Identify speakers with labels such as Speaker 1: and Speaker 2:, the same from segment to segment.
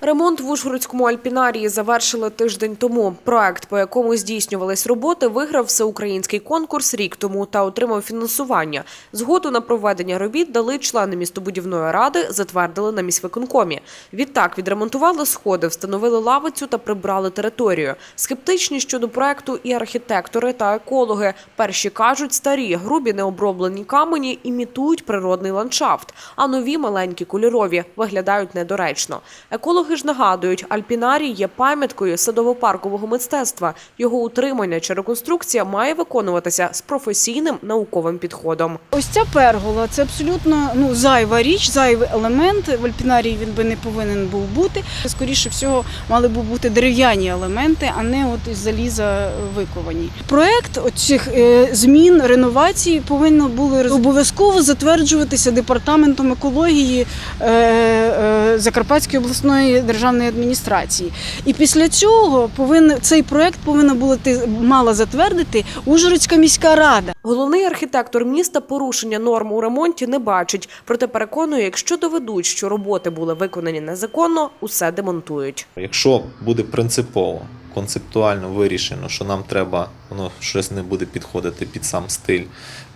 Speaker 1: Ремонт в Ужгородському альпінарії завершили тиждень тому. Проект, по якому здійснювались роботи, виграв всеукраїнський конкурс рік тому та отримав фінансування. Згоду на проведення робіт дали члени містобудівної ради, затвердили на міськвиконкомі. Відтак відремонтували сходи, встановили лавицю та прибрали територію. Скептичні щодо проекту і архітектори та екологи. Перші кажуть, старі грубі необроблені камені імітують природний ландшафт, а нові маленькі кольорові виглядають недоречно. Екологи ж нагадують, альпінарій є пам'яткою садово-паркового мистецтва. Його утримання чи реконструкція має виконуватися з професійним науковим підходом.
Speaker 2: Ось ця пергола це абсолютно ну зайва річ, зайвий елемент. В альпінарії він би не повинен був бути. Скоріше всього, мали б бути дерев'яні елементи, а не от із заліза виковані. Проект оцих е, змін реновацій повинно роз- обов'язково затверджуватися департаментом екології е, е, Закарпатської обласної державної адміністрації. І після цього повинен цей проект повинна була мала затвердити Ужгородська міська рада.
Speaker 1: Головний архітектор міста порушення норм у ремонті не бачить. Проте переконує, якщо доведуть, що роботи були виконані незаконно, усе демонтують.
Speaker 3: Якщо буде принципово, концептуально вирішено, що нам треба, воно щось не буде підходити під сам стиль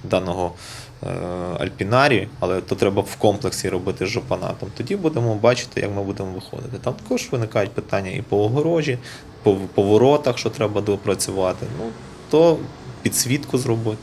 Speaker 3: даного е, альпінарію, але то треба в комплексі робити з жопанатом, тоді будемо бачити, як ми будемо виходити. Там також виникають питання і по огорожі, по поворотах, що треба допрацювати. Ну, то підсвітку зробити.